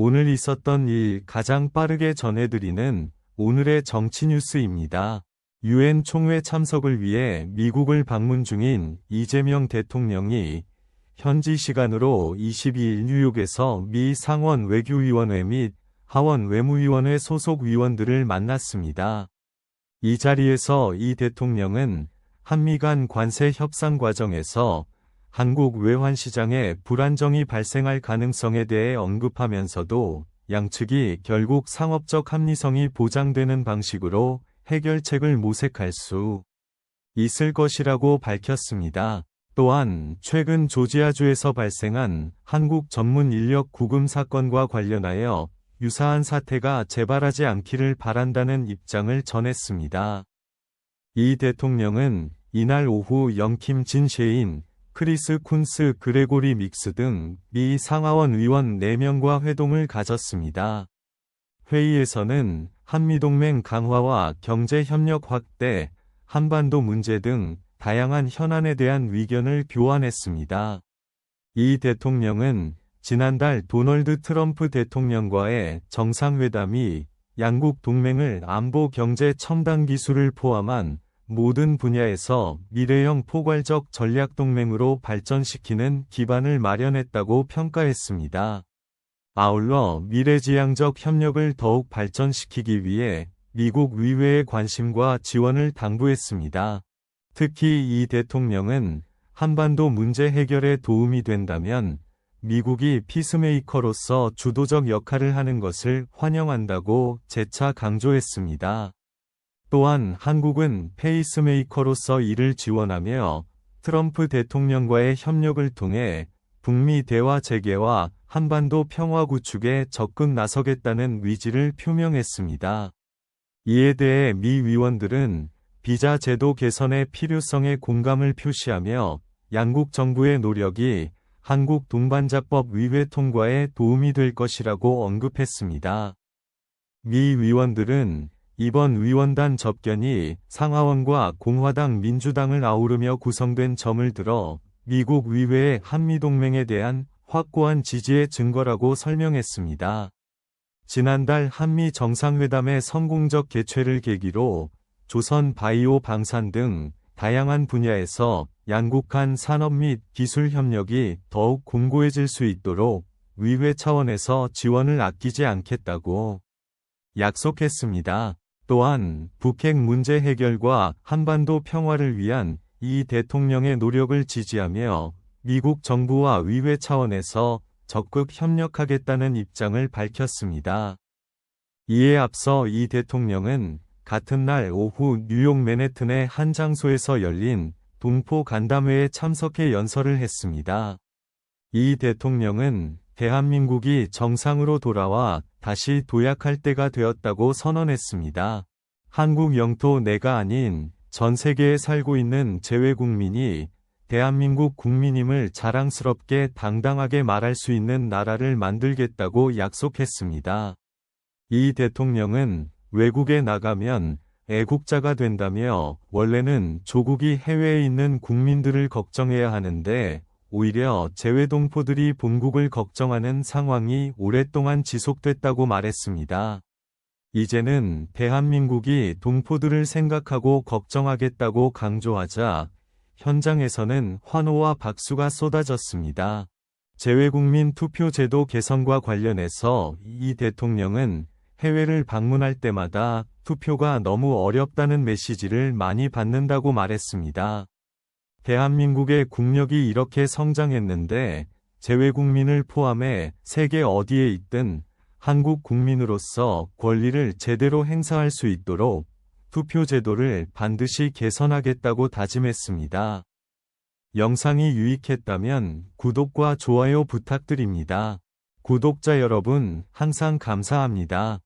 오늘 있었던 일 가장 빠르게 전해드리는 오늘의 정치 뉴스입니다. 유엔 총회 참석을 위해 미국을 방문 중인 이재명 대통령이 현지 시간으로 22일 뉴욕에서 미 상원 외교위원회 및 하원 외무위원회 소속 위원들을 만났습니다. 이 자리에서 이 대통령은 한미 간 관세 협상 과정에서 한국 외환시장에 불안정이 발생할 가능성에 대해 언급하면서도 양측이 결국 상업적 합리성이 보장되는 방식으로 해결책을 모색할 수 있을 것이라고 밝혔습니다. 또한 최근 조지아주에서 발생한 한국 전문 인력 구금 사건과 관련하여 유사한 사태가 재발하지 않기를 바란다는 입장을 전했습니다. 이 대통령은 이날 오후 영킴 진셰인, 크리스 쿤스 그레고리 믹스 등 미 상하원 의원 4명과 회동을 가졌습니다. 회의에서는 한미동맹 강화와 경제협력 확대, 한반도 문제 등 다양한 현안에 대한 의견을 교환했습니다. 이 대통령은 지난달 도널드 트럼프 대통령과의 정상회담이 양국 동맹을 안보 경제 첨단 기술을 포함한 모든 분야에서 미래형 포괄적 전략 동맹으로 발전시키는 기반을 마련했다고 평가했습니다. 아울러 미래지향적 협력을 더욱 발전시키기 위해 미국 의회의 관심과 지원을 당부했습니다. 특히 이 대통령은 한반도 문제 해결에 도움이 된다면 미국이 피스메이커로서 주도적 역할을 하는 것을 환영한다고 재차 강조했습니다. 또한 한국은 페이스메이커로서 이를 지원하며 트럼프 대통령과의 협력을 통해 북미 대화 재개와 한반도 평화 구축에 적극 나서겠다는 의지를 표명했습니다. 이에 대해 미 위원들은 비자 제도 개선의 필요성에 공감을 표시하며 양국 정부의 노력이 한국 동반자법 의회 통과에 도움이 될 것이라고 언급했습니다. 미 위원들은 이번 의원단 접견이 상하원과 공화당 민주당을 아우르며 구성된 점을 들어 미국 의회의 한미동맹에 대한 확고한 지지의 증거라고 설명했습니다. 지난달 한미 정상회담의 성공적 개최를 계기로 조선 바이오 방산 등 다양한 분야에서 양국 간 산업 및 기술 협력이 더욱 공고해질 수 있도록 의회 차원에서 지원을 아끼지 않겠다고 약속했습니다. 또한 북핵 문제 해결과 한반도 평화를 위한 이 대통령의 노력을 지지하며 미국 정부와 의회 차원에서 적극 협력하겠다는 입장을 밝혔습니다. 이에 앞서 이 대통령은 같은 날 오후 뉴욕 맨해튼의 한 장소에서 열린 동포 간담회에 참석해 연설을 했습니다. 이 대통령은 대한민국이 정상으로 돌아와 다시 도약할 때가 되었다고 선언했습니다. 한국 영토 내가 아닌 전 세계에 살고 있는 재외국민이 대한민국 국민임을 자랑스럽게 당당하게 말할 수 있는 나라를 만들겠다고 약속했습니다. 이 대통령은 외국에 나가면 애국자가 된다며 원래는 조국이 해외에 있는 국민들을 걱정해야 하는데 오히려 재외동포들이 본국을 걱정하는 상황이 오랫동안 지속됐다고 말했습니다. 이제는 대한민국이 동포들을 생각하고 걱정하겠다고 강조하자 현장에서는 환호와 박수가 쏟아졌습니다. 재외국민 투표제도 개선과 관련해서 이 대통령은 해외를 방문할 때마다 투표가 너무 어렵다는 메시지를 많이 받는다고 말했습니다. 대한민국의 국력이 이렇게 성장했는데 재외국민을 포함해 세계 어디에 있든 한국 국민으로서 권리를 제대로 행사할 수 있도록 투표 제도를 반드시 개선하겠다고 다짐했습니다. 영상이 유익했다면 구독과 좋아요 부탁드립니다. 구독자 여러분 항상 감사합니다.